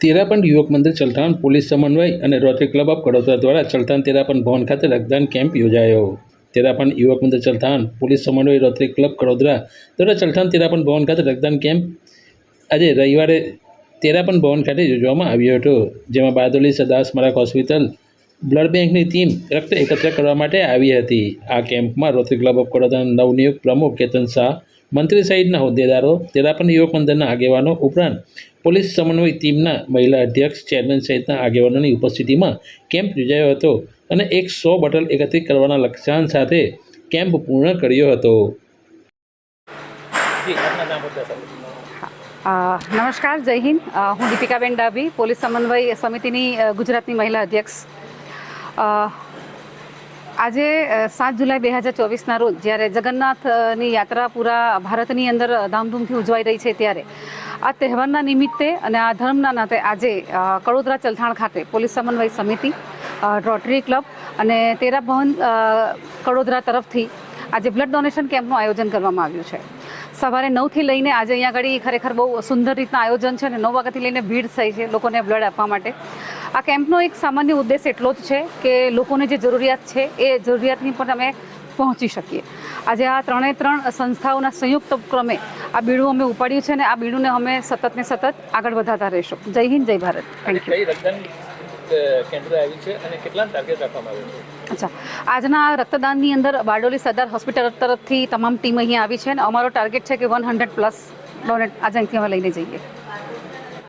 તેરાપંડ યુવક મંદિર ચલથાણ પોલીસ સમન્વય અને રોટરી ક્લબ ઓફ કડોદરા દ્વારા ચલથાણ તેરાપંડ ભવન ખાતે રક્તદાન કેમ્પ યોજાયો. તેરાપંડ યુવક મંદિર ચલથાણ પોલીસ સમન્વય રોટરી ક્લબ કડોદરા દ્વારા ચલથાણ તેરાપંડ ભવન ખાતે રક્તદાન કેમ્પ આજે રવિવારે તેરાપંડ ભવન ખાતે યોજવામાં આવ્યો હતો, જેમાં બારડોલી સરદાર સ્મારક હોસ્પિટલ, બ્લડ બેંકની ટીમ રક્ત એકત્ર કરવા માટે આવી હતી. આ કેમ્પમાં રોટરી ક્લબ ઓફ કડોદરાના નવનિયુક્ત પ્રમુખ કેતન શાહ મંત્રી સહિતના હોદ્દેદારો તેરાપન યુવક મંદિરના આગેવાનો ઉપરાંત પોલીસ સમન્વય ટીમના મહિલા અધ્યક્ષ ચેરમેન સહિતના આગેવાનોની ઉપસ્થિતિમાં કેમ્પ યોજાયો હતો અને એક સો બોટલ એકત્રિત કરવાના લક્ષ્યાંક સાથે કેમ્પ પૂર્ણ કર્યો હતો. નમસ્કાર જય હિન્દ. હું દીપિકાબેન ડાભી પોલીસ સમન્વય સમિતિની ગુજરાતની મહિલા અધ્યક્ષ. આજે સાત જુલાઈ બે હજાર ચોવીસના રોજ જ્યારે જગન્નાથની યાત્રા પૂરા ભારતની અંદર ધામધૂમથી ઉજવાઈ રહી છે ત્યારે આ તહેવારના નિમિત્તે અને આ ધર્મના નાતે આજે કડોદરા ચલથાણ ખાતે પોલીસ સમન્વય સમિતિ રોટરી ક્લબ અને તેરા ભવન કડોદરા તરફથી આજે બ્લડ ડોનેશન કેમ્પનું આયોજન કરવામાં આવ્યું છે. સવારે નવથી લઈને આજે અહીંયા આગળ ખરેખર બહુ સુંદર રીતના આયોજન છે અને નવ વાગ્યાથી લઈને ભીડ થઈ છે લોકોને બ્લડ આપવા માટે. આ કેમ્પનો એક સામાન્ય ઉદ્દેશ એટલો જ છે કે લોકોને જે જરૂરિયાત છે એ જરૂરિયાતની પણ અમે પહોંચી શકીએ. આજે આ ત્રણે ત્રણ સંસ્થાઓના સંયુક્ત ઉપક્રમે આ બીડું અમે ઉપાડ્યું છે અને આ બીડુંને અમે સતત ને સતત આગળ વધારતા રહીશું. જય હિન્દ જય ભારત. થેન્ક યુ કેન્દ્ર આવ્યું છે અને કેટલા ટાર્ગેટ રાખવામાં આવ્યું છે? અચ્છા. આજના રક્તદાનની અંદર બારડોલી સરદાર હોસ્પિટલ તરફથી તમામ ટીમ અહીંયા આવી છે અને અમારો ટાર્ગેટ છે કે વન હંડ્રેડ પ્લસ ડોનેટ આજે અહીંથી અમે લઈને જઈએ.